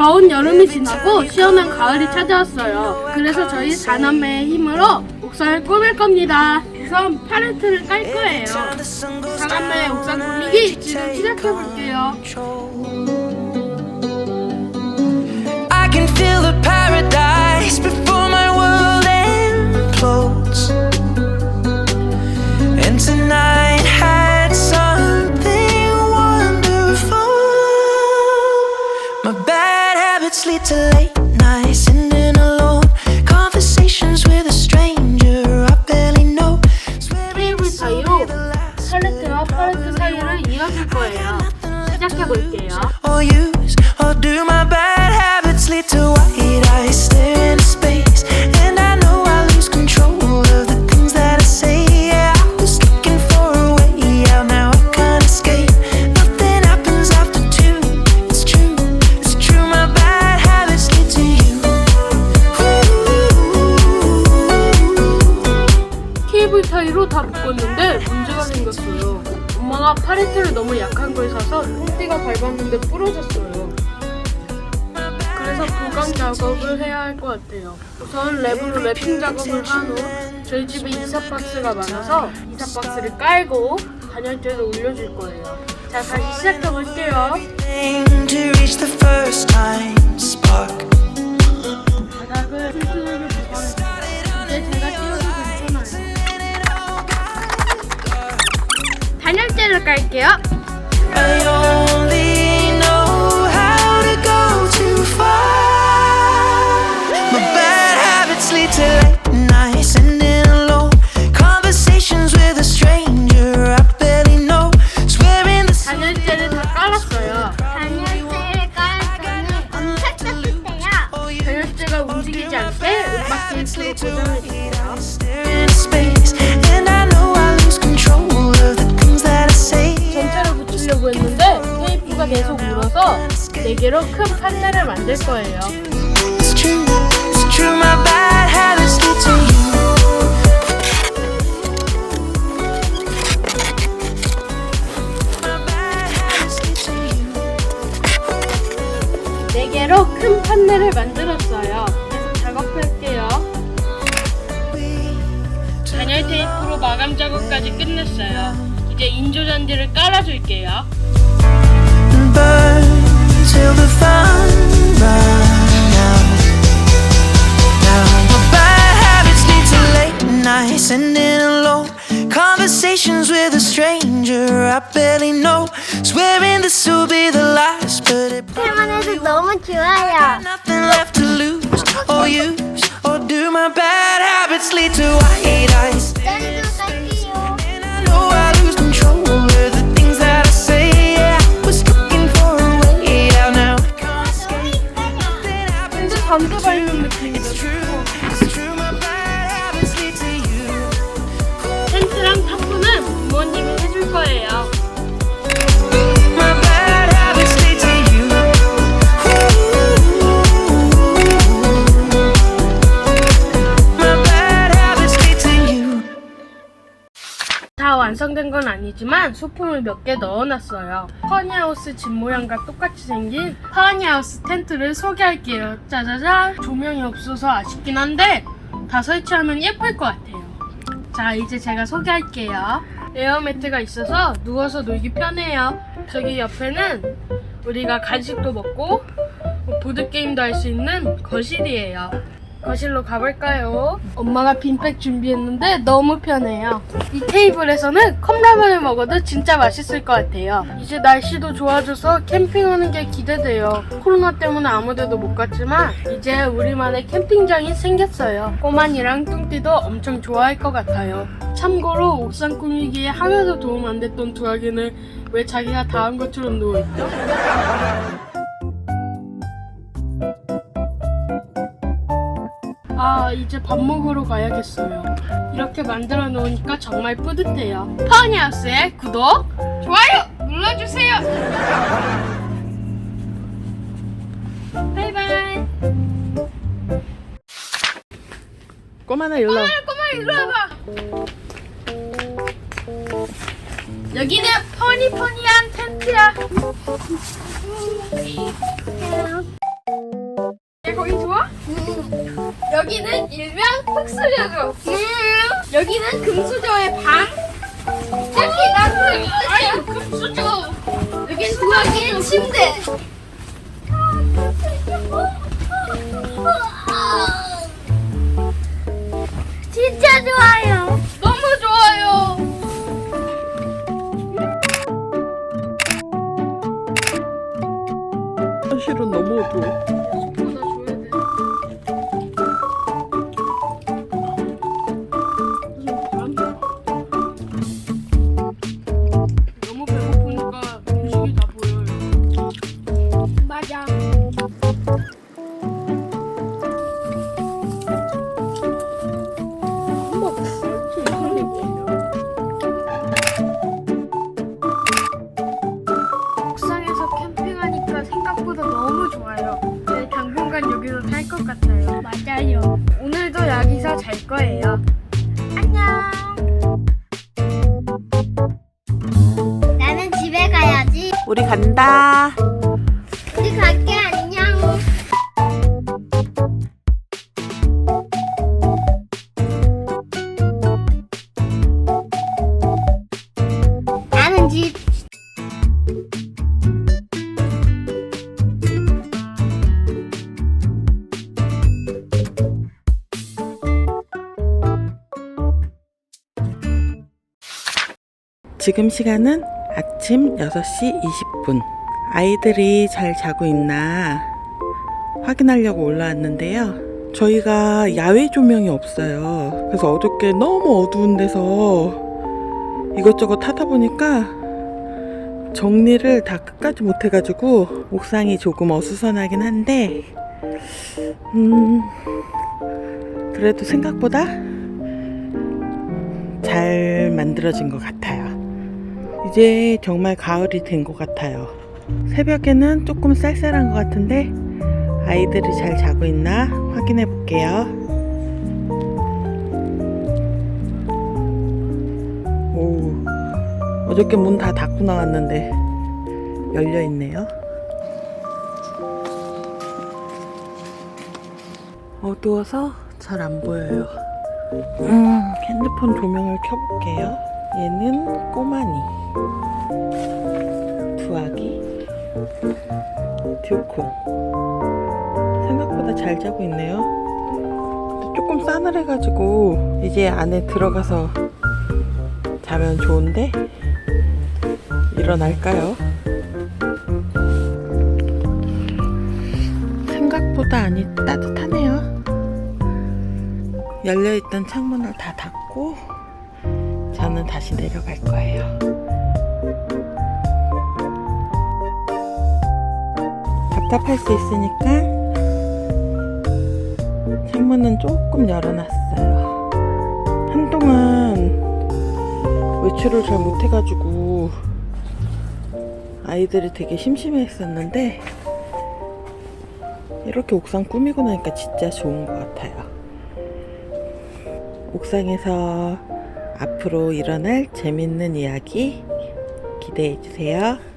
더운 여름이 지나고 시원한 가을이 찾아왔어요. 그래서 저희 사남매의 힘으로 옥상을 꾸밀 겁니다. 우선 팔레트를 깔 거예요. 사남매의 옥상 꾸미기 지금 시작해 볼게요. I can feel the paradise 다 묶었는데 문제가 생겼어요. 엄마가 팔레트를 너무 약한 걸 사서 홈띠가 밟았는데 부러졌어요. 그래서 보강 작업을 해야 할 것 같아요. 우선 랩으로 랩핑 작업을 한 후 저희 집에 이사 박스가 많아서 이사 박스를 깔고 단열재를 올려줄 거예요. 자 다시 시작해 볼게요. 바닥을 튼튼하게 I barely know. Swearing the 단열재를 다 깔았어요. 단열재를 깔았더니 엄청 따뜻해요. 단열재가 움직이지 않게 음악 케이스로 고정해줄게요. 4개로 큰 판넬을 만들 거예요. It's true, it's true. My bad habits lead to you. My bad habits lead to you. 4개로 큰 판넬을 만들었어요. 계속 작업할게요. 단열 테이프로 마감 작업까지 끝냈어요. 이제 인조 잔디를 깔아줄게요. burn till the fun run out. Now my bad habits lead to late nights, sitting alone. Conversations with a stranger I barely know. Swearing this will be the last, but it 때만 해도 너무 좋아요. nothing left to lose or use. Or do my bad habits lead to white eyes? 완성된 건 아니지만 소품을 몇 개 넣어놨어요. 허니하우스 집 모양과 똑같이 생긴 허니하우스 텐트를 소개할게요. 짜자잔! 조명이 없어서 아쉽긴 한데 다 설치하면 예쁠 것 같아요. 자, 이제 제가 소개할게요. 에어매트가 있어서 누워서 놀기 편해요. 저기 옆에는 우리가 간식도 먹고 뭐 보드게임도 할 수 있는 거실이에요. 거실로 가볼까요? 엄마가 빈백 준비했는데 너무 편해요. 이 테이블에서는 컵라면을 먹어도 진짜 맛있을 것 같아요. 이제 날씨도 좋아져서 캠핑하는 게 기대돼요. 코로나 때문에 아무 데도 못 갔지만 이제 우리만의 캠핑장이 생겼어요. 꼬만이랑 뚱띠도 엄청 좋아할 것 같아요. 참고로 옥상 꾸미기에 하나도 도움 안 됐던 두 아기는 왜 자기가 다한 것처럼 누워있죠? 아, 이제 밥 먹으러 가야겠어요. 이렇게 만들어 놓으니까 정말 뿌듯해요. 파니하우스의 구독, 좋아요 눌러주세요. 바이바이. 꼬마나 일로 와. 꼬마 이리 와봐. 여기는 퍼니퍼니한 텐트야. 여기는 일명 흑수저죠. 음. 여기는 금수저의 방. 여기가 금수저. 여기는 두학의 침대. 우리 간다. 우리 갈게 안녕. 나는 집. 지금 시간은 아침 6시 20분. 아이들이 잘 자고 있나 확인하려고 올라왔는데요. 저희가 야외 조명이 없어요. 그래서 어저께 너무 어두운 데서 이것저것 하다 보니까 정리를 다 끝까지 못 해가지고 옥상이 조금 어수선하긴 한데, 음, 그래도 생각보다 잘 만들어진 것 같아요. 이제 정말 가을이 된 것 같아요. 새벽에는 조금 쌀쌀한 것 같은데 아이들이 잘 자고 있나 확인해 볼게요. 오, 어저께 문 다 닫고 나왔는데 열려 있네요. 어두워서 잘 안 보여요. 음, 핸드폰 조명을 켜볼게요. 얘는 꼬마니, 두아기, 듀콩. 생각보다 잘 자고 있네요. 조금 싸늘해가지고 이제 안에 들어가서 자면 좋은데 일어날까요? 생각보다 안이 따뜻하네요. 열려있던 창문을 다 닫고 다시 내려갈 거예요. 답답할 수 있으니까 창문은 조금 열어놨어요. 한동안 외출을 잘 못해가지고 아이들이 되게 심심해 했었는데 이렇게 옥상 꾸미고 나니까 진짜 좋은 것 같아요. 옥상에서 앞으로 일어날 재밌는 이야기 기대해 주세요.